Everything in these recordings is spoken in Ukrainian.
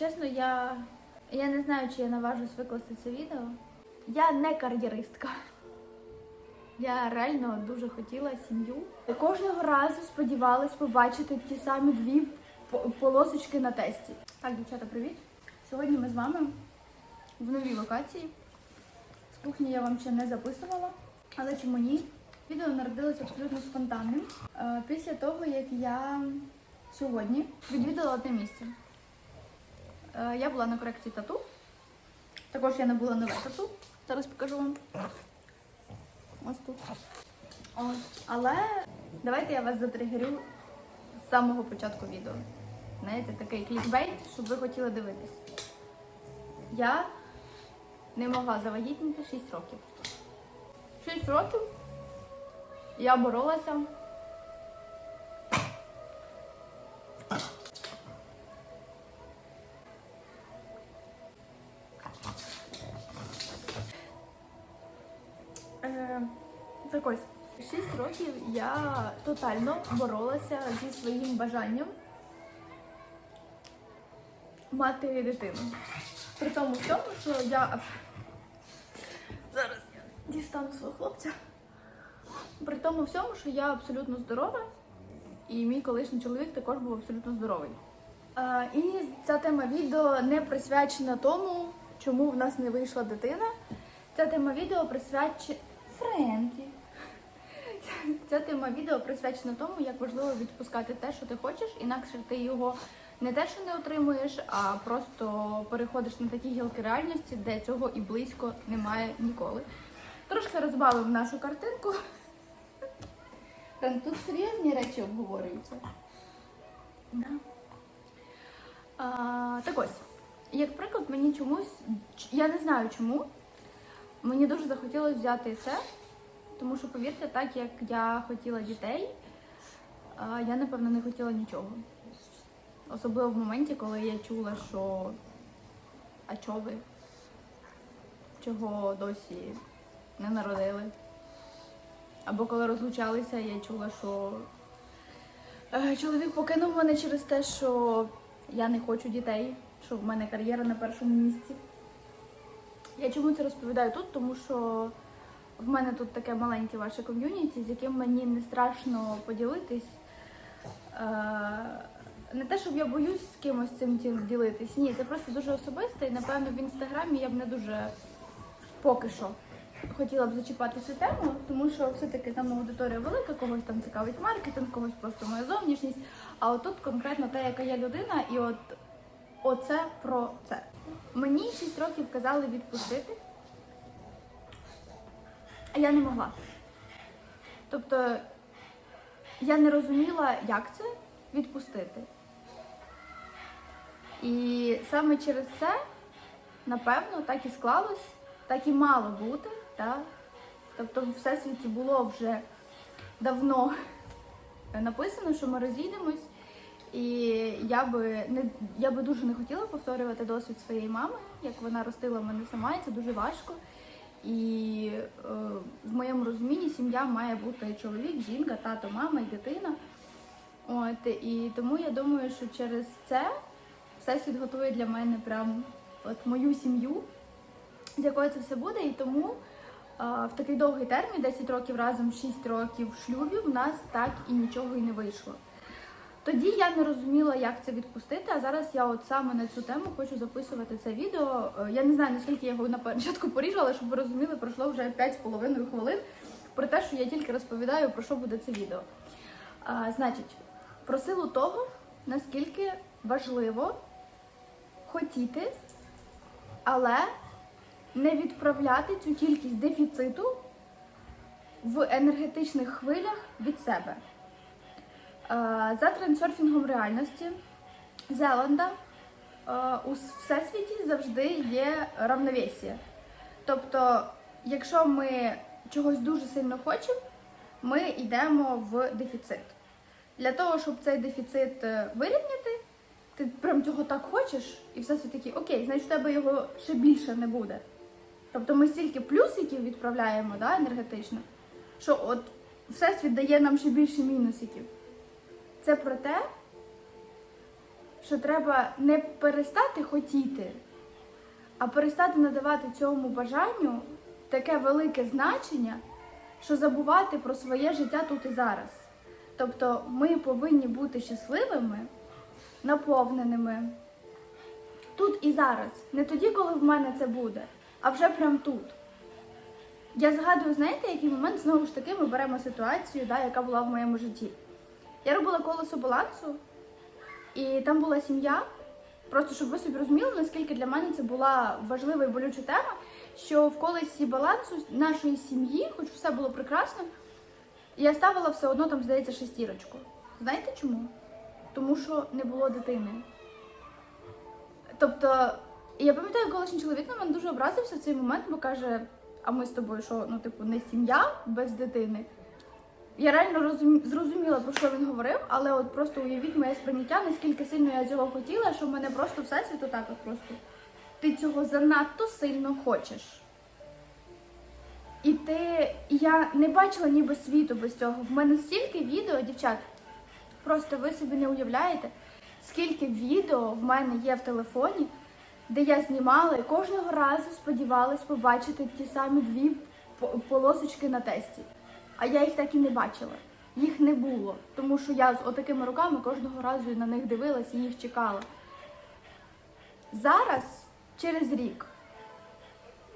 Чесно, я, я не знаю, чи я наважусь викласти це відео. Я не кар'єристка. Я реально дуже хотіла сім'ю. Кожного разу сподівалась побачити ті самі дві полосочки на тесті. Так, дівчата, привіт! Сьогодні ми з вами в новій локації. З кухні я вам ще не записувала, але чому ні? Відео народилося абсолютно спонтанним. Е, Після того, як я сьогодні відвідала одне місце. Е, Я була на корекції тату. Також я набула нове тату. Зараз покажу вам. Ось тут. Ось. Але давайте я вас затригерю з самого початку відео. Знаєте, такий клікбейт, щоб ви хотіли дивитись. Я не могла завагітніти 6 років. 6 років я боролася. Років я тотально боролася зі своїм бажанням мати дитину. При тому всьому, що я зараз я дістану свого хлопця. При тому всьому, що я абсолютно здорова, і мій колишній чоловік також був абсолютно здоровий. І ця тема відео не присвячена тому, чому в нас не вийшла дитина. Ця тема відео присвячена Френкі. Ця- тема відео присвячена тому, як важливо відпускати те, що ти хочеш, інакше ти його не те, що не отримуєш, а просто переходиш на такі гілки реальності, де цього і близько немає ніколи. Трошки розбавив нашу картинку. Френ, тут серйозні речі обговорюються. Да. А, так ось, як приклад, мені чомусь, я не знаю чому, мені дуже захотілося взяти це, тому що, повірте, так як я хотіла дітей, я, напевно, не хотіла нічого. Особливо в моменті, коли я чула, що а чого ви? Чого досі не народили? Або коли розлучалися, я чула, що е, чоловік покинув мене через те, що я не хочу дітей, що в мене кар'єра на першому місці. Я чому це розповідаю тут? Тому що в мене тут таке маленьке ваше ком'юніті, з яким мені не страшно поділитись. Е, Не те, щоб я боюсь з кимось цим ділитись. Ні, це просто дуже особисте, і напевно в інстаграмі я б не дуже поки що хотіла б зачіпати цю тему, тому що все-таки там аудиторія велика, когось там цікавить маркетинг, когось просто моя зовнішність. А отут конкретно те, яка я людина, і от оце про це. Мені 6 років казали відпустити, а я не могла. Тобто я не розуміла, як це відпустити. І саме через це, напевно, так і склалось, так і мало бути. Так? Тобто в всесвіті було вже давно написано, що ми розійдемось. І я би не я би дуже не хотіла повторювати досвід своєї мами, як вона ростила мене сама, і це дуже важко. І е, в моєму розумінні сім'я має бути чоловік, жінка, тато, мама і дитина. От і тому я думаю, що через це всесвіт готує для мене прям от мою сім'ю, з якою це все буде. І тому а, в такий довгий термін, 10 років разом, 6 років в шлюбі, в нас так і нічого і не вийшло. Тоді я не розуміла, як це відпустити, а зараз я от саме на цю тему хочу записувати це відео. Е, Я не знаю, наскільки я його на початку поріжу, але щоб ви розуміли, пройшло вже 5,5 хвилин про те, що я тільки розповідаю, про що буде це відео. А, значить, про силу того, наскільки важливо хотіти, але не відправляти цю кількість дефіциту в енергетичних хвилях від себе. Е, За трендсерфінгом реальності Зеланда е, у всесвіті завжди є равновесія. Тобто, якщо ми чогось дуже сильно хочемо, ми йдемо в дефіцит. Для того, щоб цей дефіцит е, вирівняти, ти прям цього так хочеш, і все такий, окей, значить в тебе його ще більше не буде. Тобто ми стільки плюсиків відправляємо да, енергетично, що от Всесвіт дає нам ще більше мінусиків. Це про те, що треба не перестати хотіти, а перестати надавати цьому бажанню таке велике значення, що забувати про своє життя тут і зараз. Тобто ми повинні бути щасливими, наповненими тут і зараз. Не тоді, коли в мене це буде, а вже прям тут. Я згадую, знаєте, який момент знову ж таки ми беремо ситуацію, да, яка була в моєму житті. Я робила колесо балансу, і там була сім'я. Просто щоб ви собі розуміли, наскільки для мене це була важлива і болюча тема, що в колесі балансу нашої сім'ї, хоч все було прекрасно, я ставила все одно там, здається, шестірочку. Знаєте чому? Тому що не було дитини. Тобто, я пам'ятаю, колишній чоловік на мене дуже образився в цей момент, бо каже: а ми з тобою, що ну, типу, не сім'я без дитини. Я реально розум... зрозуміла, про що він говорив, але от просто уявіть моє сприйняття, наскільки сильно я цього хотіла, що в мене просто всесвіт отак от просто. Ти цього занадто сильно хочеш. І ти. я не бачила ніби світу без цього. В мене стільки відео, дівчат, просто ви собі не уявляєте, скільки відео в мене є в телефоні, де я знімала і кожного разу сподівалась побачити ті самі дві полосочки на тесті. А я їх так і не бачила. Їх не було, тому що я з отакими руками кожного разу на них дивилась і їх чекала. Зараз, через рік,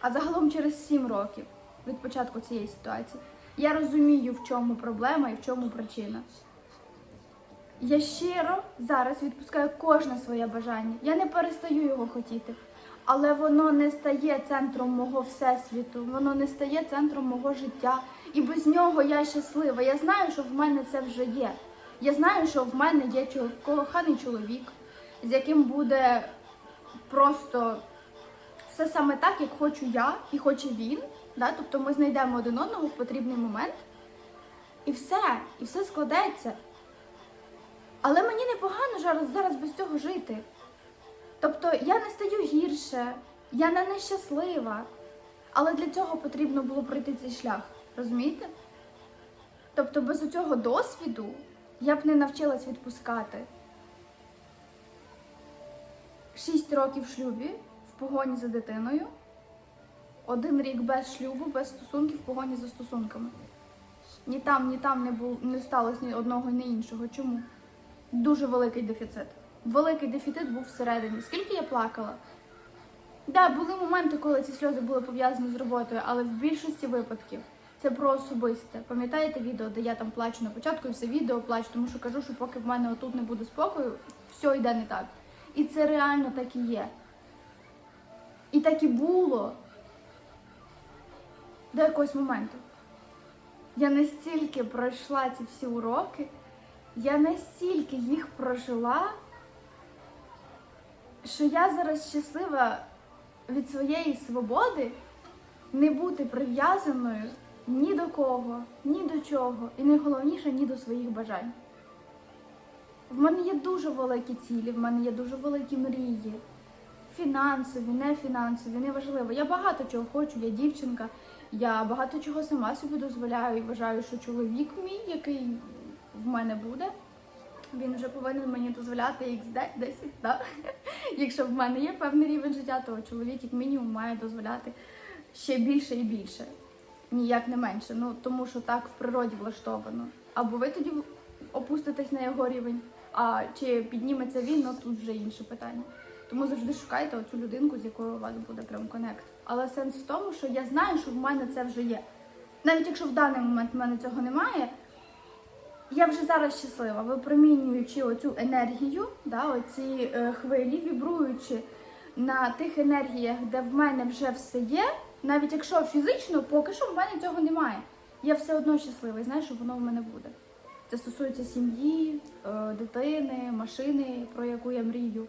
а загалом через 7 років від початку цієї ситуації, я розумію, в чому проблема і в чому причина. Я щиро зараз відпускаю кожне своє бажання. Я не перестаю його хотіти, але воно не стає центром мого всесвіту, воно не стає центром мого життя. І без нього я щаслива. Я знаю, що в мене це вже є. Я знаю, що в мене є коханий чоловік, з яким буде просто все саме так, як хочу я і хоче він. Да? Тобто ми знайдемо один одного в потрібний момент. І все, і все складеться. Але мені непогано зараз, зараз без цього жити. Тобто я не стаю гірше, я не нещаслива. Але для цього потрібно було пройти цей шлях. Розумієте? Тобто без цього досвіду я б не навчилась відпускати. Шість років в шлюбі в погоні за дитиною, один рік без шлюбу, без стосунків в погоні за стосунками. Ні там, ні там не було не сталося ні одного, ні іншого. Чому? Дуже великий дефіцит. Великий дефіцит був всередині. Скільки я плакала? Да, були моменти, коли ці сльози були пов'язані з роботою, але в більшості випадків це про особисте. Пам'ятаєте відео, де я там плачу на початку і все відео плачу, тому що кажу, що поки в мене отут не буде спокою, все йде не так. І це реально так і є. І так і було до якогось моменту. Я настільки пройшла ці всі уроки, я настільки їх прожила, що я зараз щаслива від своєї свободи не бути прив'язаною ні до кого, ні до чого, і найголовніше ні до своїх бажань. В мене є дуже великі цілі, в мене є дуже великі мрії. Фінансові, не фінансові, неважливо. Я багато чого хочу, я дівчинка, я багато чого сама собі дозволяю і вважаю, що чоловік мій, який в мене буде, він вже повинен мені дозволяти X10, да? Якщо в мене є певний рівень життя, то чоловік як мінімум має дозволяти ще більше і більше. Ніяк не менше. Ну тому що так в природі влаштовано. Або ви тоді опуститесь на його рівень, а чи підніметься він, ну тут вже інше питання. Тому завжди шукайте оцю людинку, з якою у вас буде прям конект. Але сенс в тому, що я знаю, що в мене це вже є. Навіть якщо в даний момент в мене цього немає, я вже зараз щаслива, випромінюючи оцю енергію, да, оці е, хвилі, вібруючи на тих енергіях, де в мене вже все є, навіть якщо фізично, поки що в мене цього немає. Я все одно щаслива і знаю, що воно в мене буде. Це стосується сім'ї, е, дитини, машини, про яку я мрію,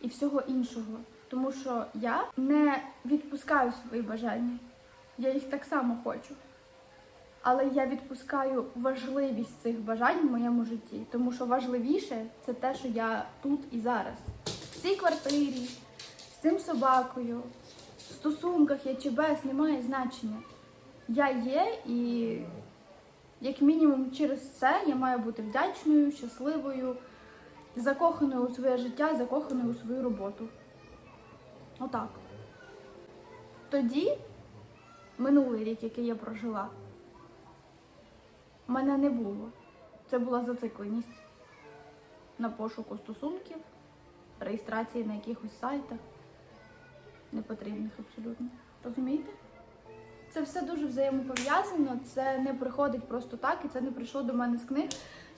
і всього іншого. Тому що я не відпускаю свої бажання. Я їх так само хочу. Але я відпускаю важливість цих бажань в моєму житті, тому що важливіше це те, що я тут і зараз. В цій квартирі, з цим собакою, стосунках я чи без, немає значення. Я є і як мінімум через це я маю бути вдячною, щасливою закоханою у своє життя, закоханою у свою роботу. Отак. Тоді, минулий рік, який я прожила, мене не було. Це була зацикленість на пошуку стосунків, реєстрації на якихось сайтах, непотрібних абсолютно. Розумієте? Це все дуже взаємопов'язано, це не приходить просто так, і це не прийшло до мене з книг.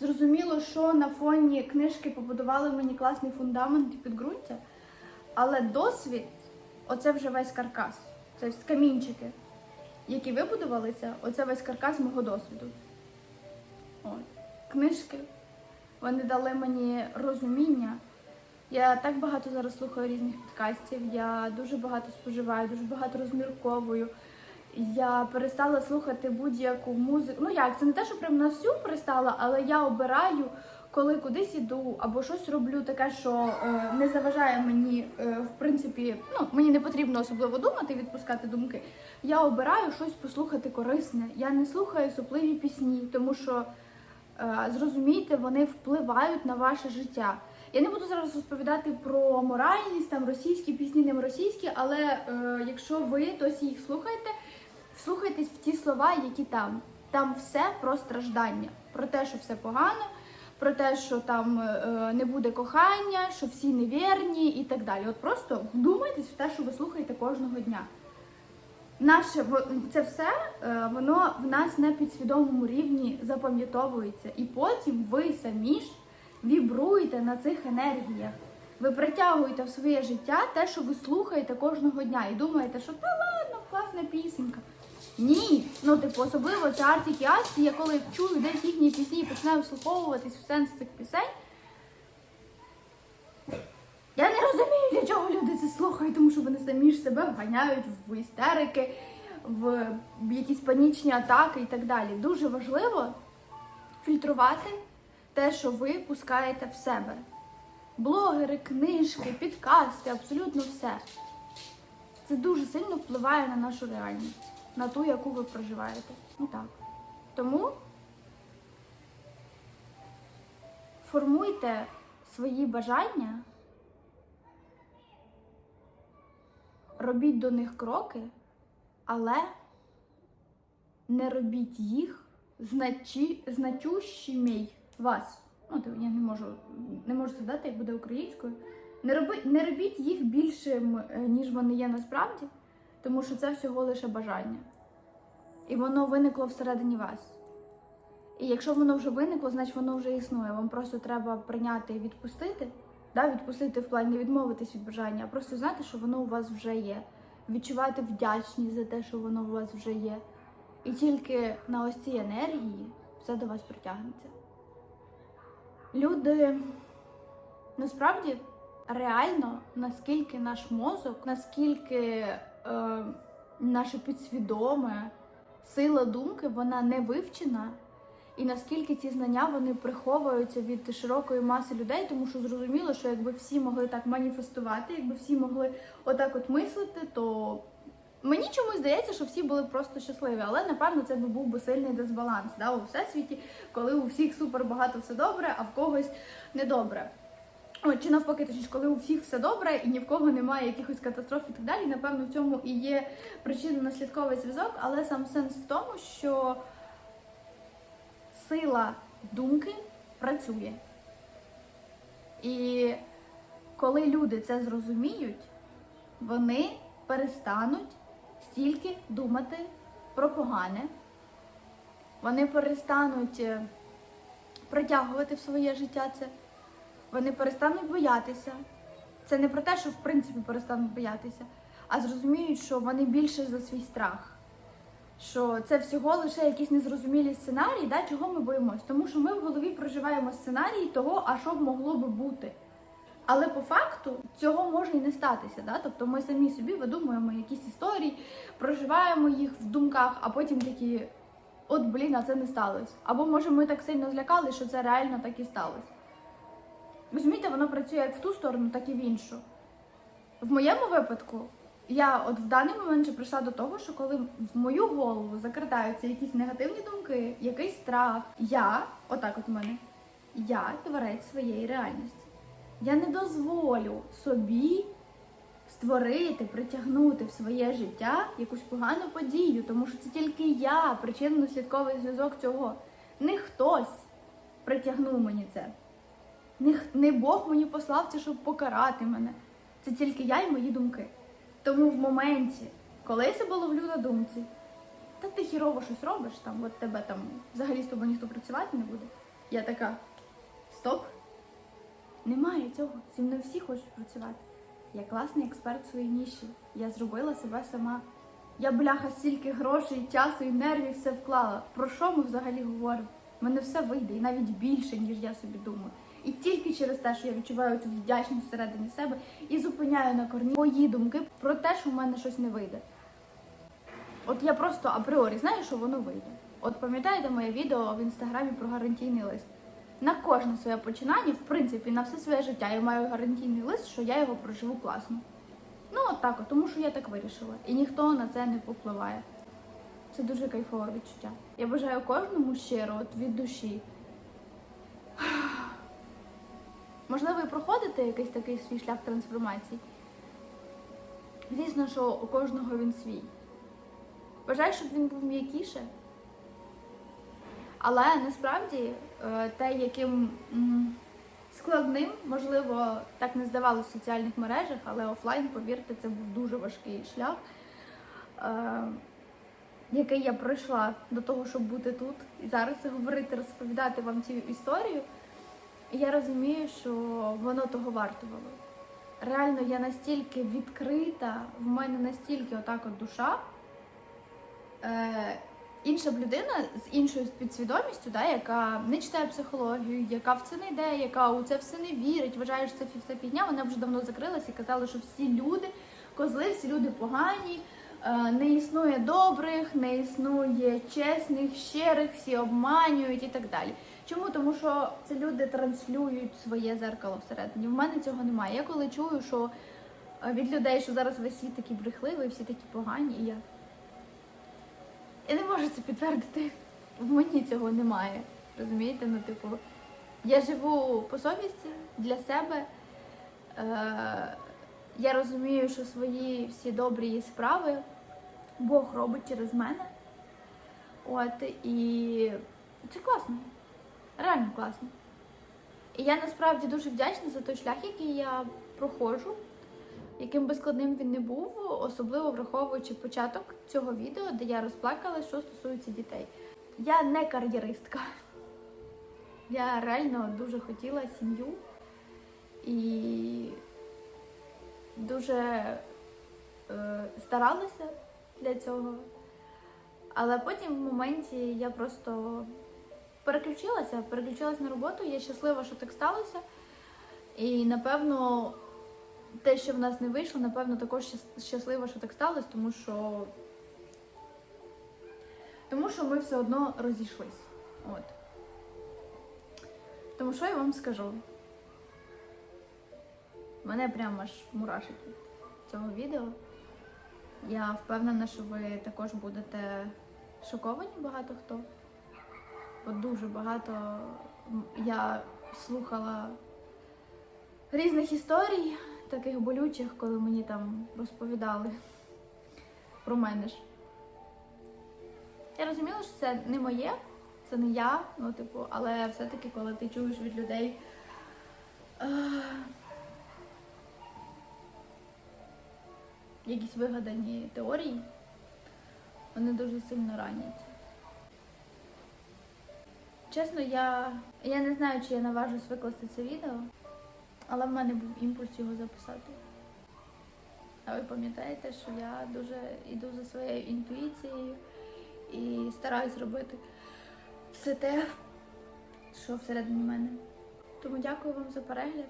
Зрозуміло, що на фоні книжки побудували мені класний фундамент і підґрунтя, але досвід оце вже весь каркас. Це камінчики, які вибудувалися, оце весь каркас мого досвіду. От. Книжки, вони дали мені розуміння. Я так багато зараз слухаю різних підкастів, я дуже багато споживаю, дуже багато розмірковую. Я перестала слухати будь-яку музику. Ну як, це не те, що прям на всю перестала, але я обираю, коли кудись іду або щось роблю таке, що е, не заважає мені, е, в принципі, ну мені не потрібно особливо думати, відпускати думки. Я обираю щось послухати корисне. Я не слухаю сопливі пісні, тому що е, зрозумійте, вони впливають на ваше життя. Я не буду зараз розповідати про моральність, там російські пісні, не російські, але е, якщо ви досі їх слухаєте, вслухайтесь в ті слова, які там. Там все про страждання, про те, що все погано, про те, що там е, не буде кохання, що всі невірні і так далі. От просто вдумайтесь в те, що ви слухаєте кожного дня. Наше це все е, воно в нас на підсвідомому рівні запам'ятовується, і потім ви самі ж вібруєте на цих енергіях. Ви притягуєте в своє життя те, що ви слухаєте кожного дня, і думаєте, що та ладно, класна пісенька. Ні, ну типу, особливо це Артік і Асті, я коли чую десь їхні пісні і починаю вслуховуватись в сенс цих пісень. Я не розумію, для чого люди це слухають, тому що вони самі ж себе вганяють в істерики, в якісь панічні атаки і так далі. Дуже важливо фільтрувати те, що ви пускаєте в себе. Блогери, книжки, підкасти, абсолютно все. Це дуже сильно впливає на нашу реальність, на ту, яку ви проживаєте. Ну так. Тому формуйте свої бажання, робіть до них кроки, але не робіть їх значі, значущими вас. Ну, то я не можу, не можу сказати, як буде українською. Не, роби, не робіть їх більшим, е, ніж вони є насправді, тому що це всього лише бажання. І воно виникло всередині вас. І якщо воно вже виникло, значить воно вже існує. Вам просто треба прийняти і відпустити. Да, відпустити в плані не відмовитись від бажання, а просто знати, що воно у вас вже є. Відчувати вдячність за те, що воно у вас вже є. І тільки на ось цій енергії все до вас притягнеться. Люди насправді реально, наскільки наш мозок, наскільки е, наше підсвідоме сила думки, вона не вивчена, і наскільки ці знання вони приховуються від широкої маси людей, тому що зрозуміло, що якби всі могли так маніфестувати, якби всі могли отак от мислити, то мені чомусь здається, що всі були просто щасливі, але напевно це би був би сильний дисбаланс да, у всесвіті, коли у всіх супер багато все добре, а в когось недобре. От, чи навпаки, точніше, коли у всіх все добре і ні в кого немає якихось катастроф і так далі. Напевно, в цьому і є причинно-наслідковий зв'язок, але сам сенс в тому, що сила думки працює. І коли люди це зрозуміють, вони перестануть стільки думати про погане, вони перестануть е, притягувати в своє життя це, вони перестануть боятися. Це не про те, що в принципі перестануть боятися, а зрозуміють, що вони більше за свій страх. Що це всього лише якісь незрозумілі сценарії, да, чого ми боїмось. Тому що ми в голові проживаємо сценарії того, а що б могло би бути. Але по факту цього може і не статися. Да? Тобто ми самі собі видумуємо якісь історії, проживаємо їх в думках, а потім такі, от блін, а це не сталося. Або може ми так сильно злякали, що це реально так і сталося. Розумієте, воно працює як в ту сторону, так і в іншу. В моєму випадку, я от в даний момент вже прийшла до того, що коли в мою голову закрадаються якісь негативні думки, якийсь страх, я, отак от в мене, я творець своєї реальності. Я не дозволю собі створити, притягнути в своє життя якусь погану подію, тому що це тільки я, причинно-слідковий зв'язок цього. Не хтось притягнув мені це. Не, Бог мені послав це, щоб покарати мене. Це тільки я і мої думки. Тому в моменті, коли я себе ловлю на думці, та ти хірово щось робиш, там, от тебе там взагалі з тобою ніхто працювати не буде. Я така, стоп. Немає цього. Зі мною всі хочуть працювати. Я класний експерт своїй ніші. Я зробила себе сама. Я бляха стільки грошей, часу і нервів все вклала. Про що ми взагалі говоримо? Мене все вийде, і навіть більше, ніж я собі думаю. І тільки через те, що я відчуваю цю вдячність всередині себе і зупиняю на корні мої думки про те, що в мене щось не вийде. От я просто апріорі знаю, що воно вийде. От пам'ятаєте моє відео в інстаграмі про гарантійний лист? На кожне своє починання, в принципі, на все своє життя я маю гарантійний лист, що я його проживу класно. Ну, от так, от, тому що я так вирішила. І ніхто на це не попливає. Це дуже кайфове відчуття. Я бажаю кожному щиро, от від душі. Можливо, і проходите якийсь такий свій шлях трансформації. Звісно, що у кожного він свій. Бажаю, щоб він був м'якіше. Але насправді е, те, яким складним, можливо, так не здавалося в соціальних мережах, але офлайн, повірте, це був дуже важкий шлях, е, який я пройшла до того, щоб бути тут і зараз говорити, розповідати вам цю історію. Я розумію, що воно того вартувало. Реально, я настільки відкрита, в мене настільки отак от душа. Інша б людина з іншою підсвідомістю, да, яка не читає психологію, яка в це не йде, яка у це все не вірить, вважає, що це все фігня, вона вже давно закрилась і казала, що всі люди, козли, всі люди погані, е, не існує добрих, не існує чесних, щирих, всі обманюють і так далі. Чому? Тому що це люди транслюють своє зеркало всередині. В мене цього немає. Я коли чую, що е, від людей, що зараз весь світ такий брехливий, всі такі погані, і я. Я не можу це підтвердити. В мені цього немає. Розумієте? Ну, типу, я живу по совісті для себе. Е, я розумію, що свої всі добрі справи Бог робить через мене. От, і це класно. Реально класно. І я насправді дуже вдячна за той шлях, який я проходжу, яким би складним він не був, особливо враховуючи початок цього відео, де я розплакала, що стосується дітей. Я не кар'єристка. Я реально дуже хотіла сім'ю і дуже е, старалася для цього. Але потім в моменті я просто переключилася, переключилася на роботу. Я щаслива, що так сталося. І напевно, те, що в нас не вийшло, напевно, також щас- щаслива, що так сталося, тому що. Тому що ми все одно розійшлись. От. Тому що я вам скажу? Мене прямо аж мурашить від цього відео. Я впевнена, що ви також будете шоковані багато хто. Бо дуже багато я слухала різних історій, таких болючих, коли мені там розповідали про мене ж. Я розуміла, що це не моє, це не я, ну, типу, але все-таки, коли ти чуєш від людей. е, Якісь вигадані теорії, вони дуже сильно ранять. Чесно, я, я не знаю, чи я наважусь викласти це відео, але в мене був імпульс його записати. А ви пам'ятаєте, що я дуже йду за своєю інтуїцією і стараюсь робити все те, що всередині мене. Тому дякую вам за перегляд.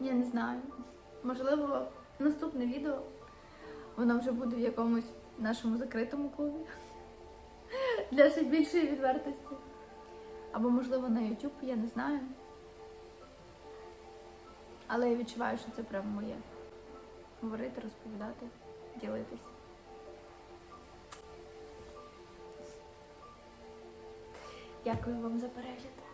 Я не знаю. Можливо, наступне відео воно вже буде в якомусь нашому закритому клубі для ще більшої відвертості. Або, можливо, на YouTube, я не знаю. Але я відчуваю, що це прямо моє. Говорити, розповідати, ділитись. Дякую вам за перегляд.